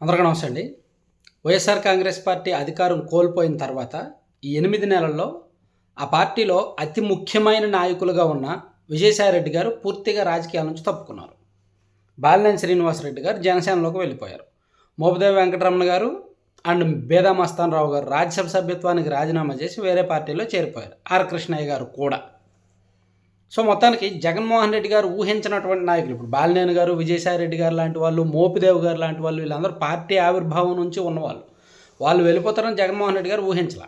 అందరికీ నమస్తే అండి. వైఎస్ఆర్ కాంగ్రెస్ పార్టీ అధికారం కోల్పోయిన తర్వాత ఈ ఎనిమిది నెలల్లో ఆ పార్టీలో అతి ముఖ్యమైన నాయకులుగా ఉన్న విజయసాయిరెడ్డి గారు పూర్తిగా రాజకీయాల నుంచి తప్పుకున్నారు. బాలినేని శ్రీనివాసరెడ్డి గారు జనసేనలోకి వెళ్ళిపోయారు. మోపదేవి వెంకటరమణ గారు అండ్ బేదా మస్తాన్ రావు గారు రాజ్యసభ సభ్యత్వానికి రాజీనామా చేసి వేరే పార్టీలో చేరిపోయారు. ఆర్ కృష్ణయ్య గారు కూడా. సో మొత్తానికి జగన్మోహన్ రెడ్డి గారు ఊహించినటువంటి నాయకులు. ఇప్పుడు బాలినేని గారు విజయసాయి రెడ్డి గారు లాంటి వాళ్ళు మోపిదేవ్ గారు లాంటి వాళ్ళు వీళ్ళందరూ పార్టీ ఆవిర్భావం నుంచి ఉన్నవాళ్ళు. వాళ్ళు వెళ్ళిపోతారని జగన్మోహన్ రెడ్డి గారు ఊహించాల.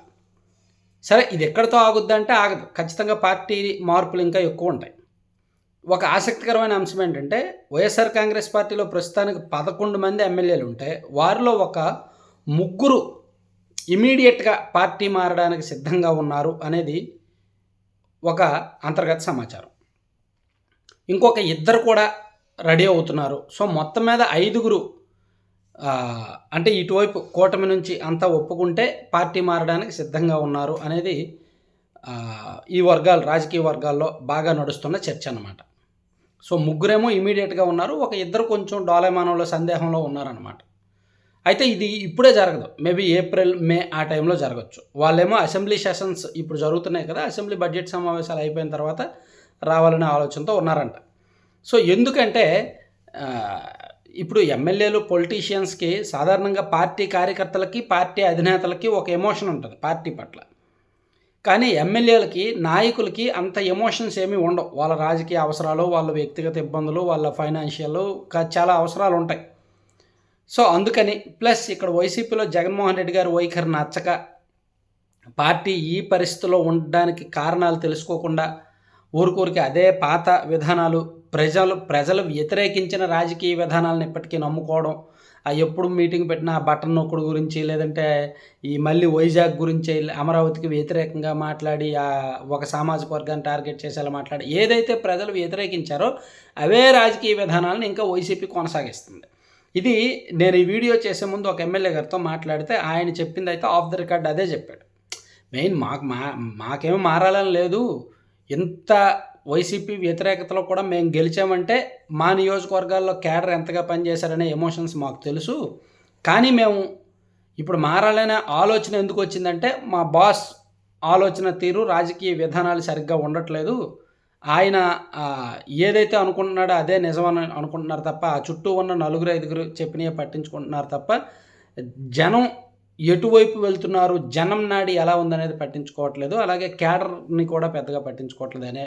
సరే ఇది ఎక్కడితో ఆగుద్దంటే ఆగదు. ఖచ్చితంగా పార్టీ మార్పులు ఇంకా ఎక్కువ ఉంటాయి. ఒక ఆసక్తికరమైన అంశం ఏంటంటే వైఎస్ఆర్ కాంగ్రెస్ పార్టీలో ప్రస్తుతానికి పదకొండు మంది ఎమ్మెల్యేలు ఉంటే వారిలో ఒక ముగ్గురు ఇమీడియట్గా పార్టీ మారడానికి సిద్ధంగా ఉన్నారు అనేది ఒక అంతర్గత సమాచారం. ఇంకొక ఇద్దరు కూడా రెడీ అవుతున్నారు. సో మొత్తం మీద ఐదుగురు అంటే ఇటువైపు కూటమి నుంచి అంతా ఒప్పుకుంటే పార్టీ మారడానికి సిద్ధంగా ఉన్నారు అనేది ఈ వర్గాలు రాజకీయ వర్గాల్లో బాగా నడుస్తున్న చర్చ అన్నమాట. సో ముగ్గురేమో ఇమీడియట్గా ఉన్నారు. ఒక ఇద్దరు కొంచెం డోలేమానంలో సందేహంలో ఉన్నారనమాట అయితే ఇది ఇప్పుడే జరగదు. మేబీ ఏప్రిల్ మే ఆ టైంలో జరగచ్చు. వాళ్ళేమో అసెంబ్లీ సెషన్స్ ఇప్పుడు జరుగుతున్నాయి కదా అసెంబ్లీ బడ్జెట్ సమావేశాలు అయిపోయిన తర్వాత రావాలనే ఆలోచనతో ఉన్నారంట. సో ఎందుకంటే ఇప్పుడు ఎమ్మెల్యేలు పొలిటీషియన్స్కి సాధారణంగా పార్టీ కార్యకర్తలకి పార్టీ అధినేతలకి ఒక ఎమోషన్ ఉంటుంది పార్టీ పట్ల. కానీ ఎమ్మెల్యేలకి నాయకులకి అంత ఎమోషన్స్ ఏమీ ఉండవు. వాళ్ళ రాజకీయ అవసరాలు వాళ్ళ వ్యక్తిగత ఇబ్బందులు వాళ్ళ ఫైనాన్షియల్ చాలా అవసరాలు ఉంటాయి. సో అందుకని ప్లస్ ఇక్కడ వైసీపీలో జగన్మోహన్ రెడ్డి గారు వైఖరి నచ్చక పార్టీ ఈ పరిస్థితిలో ఉండడానికి కారణాలు తెలుసుకోకుండా ఊరికూరికి అదే పాత విధానాలు ప్రజలు ప్రజలు వ్యతిరేకించిన రాజకీయ విధానాలను ఇప్పటికీ నమ్ముకోవడం ఆ ఎప్పుడు మీటింగ్ పెట్టిన ఆ బటన్ నొక్కుడు గురించి లేదంటే ఈ మళ్ళీ వైజాగ్ గురించి అమరావతికి వ్యతిరేకంగా మాట్లాడి ఆ ఒక సామాజిక వర్గాన్ని టార్గెట్ చేసేలా మాట్లాడి ఏదైతే ప్రజలు వ్యతిరేకించారో అవే రాజకీయ విధానాలను ఇంకా వైసీపీ కొనసాగిస్తుంది. ఇది నేను ఈ వీడియో చేసే ముందు ఒక ఎమ్మెల్యే గారితో మాట్లాడితే ఆయన చెప్పింది అయితే ఆఫ్ ద రికార్డ్ అదే చెప్పాడు. మెయిన్ మాకు మా మాకేమీ మారాలని లేదు. ఇంత వైసీపీ వ్యతిరేకతలో కూడా మేము గెలిచామంటే మా నియోజకవర్గాల్లో క్యాడర్ ఎంతగా పనిచేశారనే ఎమోషన్స్ మాకు తెలుసు. కానీ మేము ఇప్పుడు మారాలనే ఆలోచన ఎందుకు వచ్చిందంటే మా బాస్ ఆలోచన తీరు రాజకీయ విధానాలు సరిగ్గా ఉండట్లేదు. ఆయన ఏదైతే అనుకుంటున్నాడో అదే నిజమని అనుకుంటున్నారు తప్ప ఆ చుట్టూ ఉన్న నలుగురు ఐదుగురు చెప్పినవి పట్టించుకుంటున్నారు తప్ప జనం ఎటువైపు వెళ్తున్నారు జనం నాడి ఎలా ఉందనేది పట్టించుకోవట్లేదు. అలాగే క్యాడర్ని కూడా పెద్దగా పట్టించుకోవట్లేదు అనే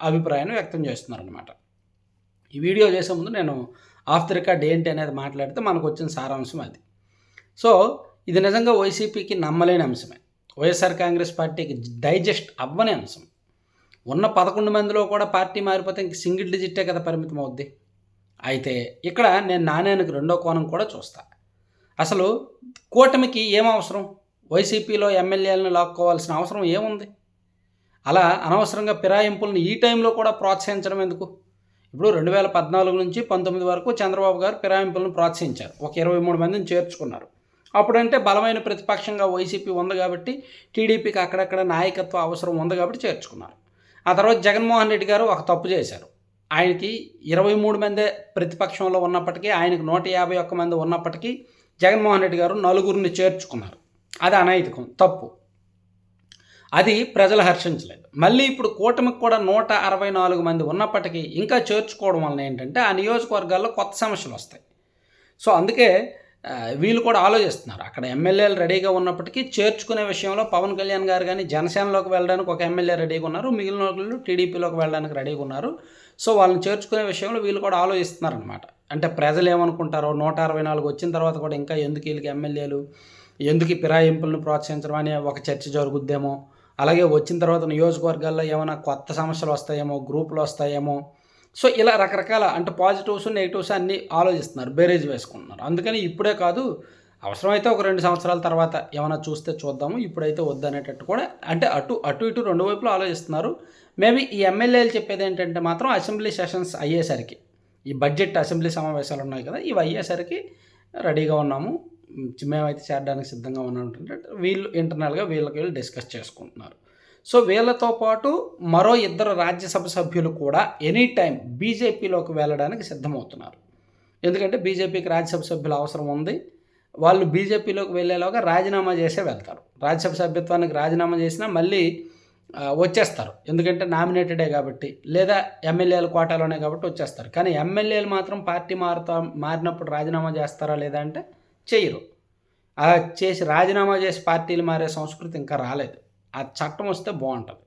అభిప్రాయాన్ని వ్యక్తం చేస్తున్నారు అనమాట ఈ వీడియో చేసే ముందు నేను ఆఫ్ ది రికార్డ్ ఏంటి అనేది మాట్లాడితే మనకు వచ్చిన సారాంశం అది. సో ఇది నిజంగా వైసీపీకి నమ్మలేని అంశమే. వైఎస్ఆర్ కాంగ్రెస్ పార్టీకి డైజెస్ట్ అవ్వని అంశం. ఉన్న పదకొండు మందిలో కూడా పార్టీ మారిపోతే ఇంక సింగిల్ డిజిటే కదా పరిమితం అవుద్ది. అయితే ఇక్కడ నేను నాణ్యానికి రెండో కోణం కూడా చూస్తా. అసలు కూటమికి ఏం అవసరం? వైసీపీలో ఎమ్మెల్యేలను లాక్కోవాల్సిన అవసరం ఏముంది? అలా అనవసరంగా ఫిరాయింపులను ఈ టైంలో కూడా ప్రోత్సహించడం ఎందుకు? ఇప్పుడు రెండు వేల పద్నాలుగు నుంచి పంతొమ్మిది వరకు చంద్రబాబు గారు ఫిరాయింపులను ప్రోత్సహించారు. ఒక ఇరవై మూడు మందిని చేర్చుకున్నారు. అప్పుడంటే బలమైన ప్రతిపక్షంగా వైసీపీ ఉంది కాబట్టి టీడీపీకి అక్కడక్కడ నాయకత్వ అవసరం ఉంది కాబట్టి చేర్చుకున్నారు. ఆ తర్వాత జగన్మోహన్ రెడ్డి గారు ఒక తప్పు చేశారు. ఆయనకి ఇరవై మూడు మందే ప్రతిపక్షంలో ఉన్నప్పటికీ ఆయనకు నూట యాభై ఒక్క మంది ఉన్నప్పటికీ జగన్మోహన్ రెడ్డి గారు నలుగురిని చేర్చుకున్నారు. అది అనైతికం తప్పు. అది ప్రజలు హర్షించలేదు. మళ్ళీ ఇప్పుడు కూటమికి కూడా నూట అరవై నాలుగు మంది ఉన్నప్పటికీ ఇంకా చేర్చుకోవడం వలన ఏంటంటే ఆ నియోజకవర్గాల్లో కొత్త సమస్యలు వస్తాయి. సో అందుకే వీళ్ళు కూడా ఆలోచిస్తున్నారు. అక్కడ ఎమ్మెల్యేలు రెడీగా ఉన్నప్పటికీ చేర్చుకునే విషయంలో పవన్ కళ్యాణ్ గారు కానీ జనసేనలోకి వెళ్ళడానికి ఒక ఎమ్మెల్యే రెడీగా ఉన్నారు. మిగిలిన వాళ్ళు టీడీపీలోకి వెళ్ళడానికి రెడీగా ఉన్నారు. సో వాళ్ళని చేర్చుకునే విషయంలో వీళ్ళు కూడా ఆలోచిస్తున్నారు అనమాట అంటే ప్రజలు ఏమనుకుంటారో నూట అరవై నాలుగు వచ్చిన తర్వాత కూడా ఇంకా ఎందుకు వీళ్ళకి ఎమ్మెల్యేలు ఎందుకు ఈ ఫిరాయింపులను ప్రోత్సహించడం అనే ఒక చర్చ జరుగుద్దేమో అలాగే వచ్చిన తర్వాత నియోజకవర్గాల్లో ఏమైనా కొత్త సమస్యలు వస్తాయేమో గ్రూపులు వస్తాయేమో సో ఇలా రకరకాల అంటే పాజిటివ్స్ నెగిటివ్స్ అన్నీ ఆలోచిస్తున్నారు బేరేజ్ వేసుకుంటున్నారు. అందుకని ఇప్పుడే కాదు అవసరమైతే ఒక రెండు సంవత్సరాల తర్వాత ఏమైనా చూస్తే చూద్దాము ఇప్పుడైతే వద్దనేటట్టు కూడా అంటే అటు అటు ఇటు రెండు వైపులు ఆలోచిస్తున్నారు. మేబీ ఈ ఎమ్మెల్యేలు చెప్పేది ఏంటంటే మాత్రం అసెంబ్లీ సెషన్స్ అయ్యేసరికి ఈ బడ్జెట్ అసెంబ్లీ సమావేశాలు ఉన్నాయి కదా ఇవి అయ్యేసరికి రెడీగా ఉన్నాము. మేమైతే చేరడానికి సిద్ధంగా ఉన్నాం అంటే వీళ్ళు ఇంటర్నల్గా వీళ్ళకి వీళ్ళు డిస్కస్ చేసుకుంటున్నారు. సో వీళ్ళతో పాటు మరో ఇద్దరు రాజ్యసభ సభ్యులు కూడా ఎనీ టైం బీజేపీలోకి వెళ్ళడానికి సిద్ధమవుతున్నారు. ఎందుకంటే బీజేపీకి రాజ్యసభ సభ్యుల అవసరం ఉంది. వాళ్ళు బీజేపీలోకి వెళ్ళేలోగా రాజీనామా చేసే వెళ్తారు. రాజ్యసభ సభ్యత్వానికి రాజీనామా చేసినా మళ్ళీ వచ్చేస్తారు. ఎందుకంటే నామినేటెడే కాబట్టి లేదా ఎమ్మెల్యేల కోటాలోనే కాబట్టి వచ్చేస్తారు. కానీ ఎమ్మెల్యేలు మాత్రం పార్టీ మారుతా మారినప్పుడు రాజీనామా చేస్తారా లేదా అంటే చేయరు. అలా చేసి రాజీనామా చేసి పార్టీలు మారే సంస్కృతి ఇంకా రాలేదు. ఆ చట్టం వస్తే బాగుంటుంది.